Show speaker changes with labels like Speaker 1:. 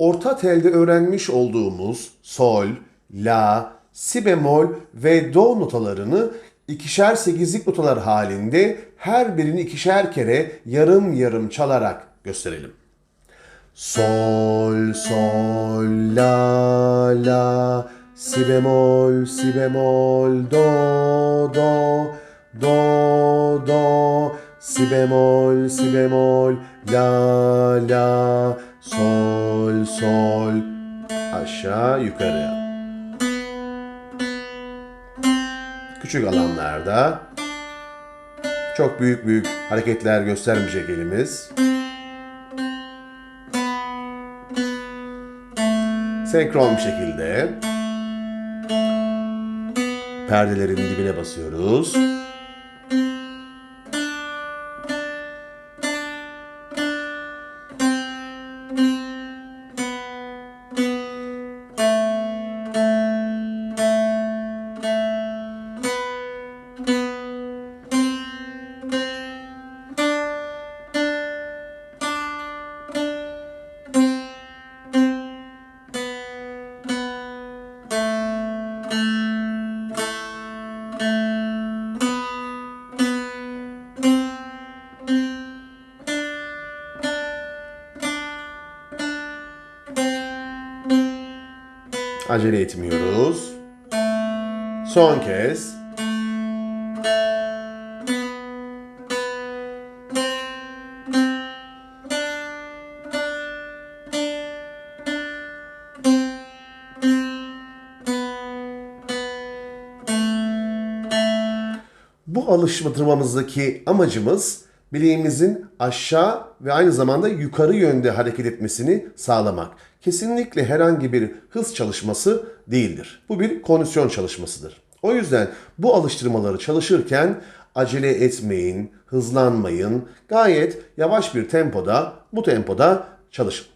Speaker 1: orta telde öğrenmiş olduğumuz sol, la, si bemol ve do notalarını ikişer sekizlik notalar halinde her birini ikişer kere yarım yarım çalarak gösterelim. Sol, sol, la, la, si bemol, si bemol, do, do, do, do, si bemol, si bemol, la, la, sol, sol, aşağı yukarı. Küçük alanlarda çok büyük büyük hareketler göstermeyecek elimiz. Senkron bir şekilde perdelerin dibine basıyoruz. Acele etmiyoruz. Son kez. Bu alıştırmamızdaki amacımız bileğimizin aşağı ve aynı zamanda yukarı yönde hareket etmesini sağlamak. Kesinlikle herhangi bir hız çalışması değildir. Bu bir kondisyon çalışmasıdır. O yüzden bu alıştırmaları çalışırken acele etmeyin, hızlanmayın. Gayet yavaş bir tempoda, bu tempoda çalışın.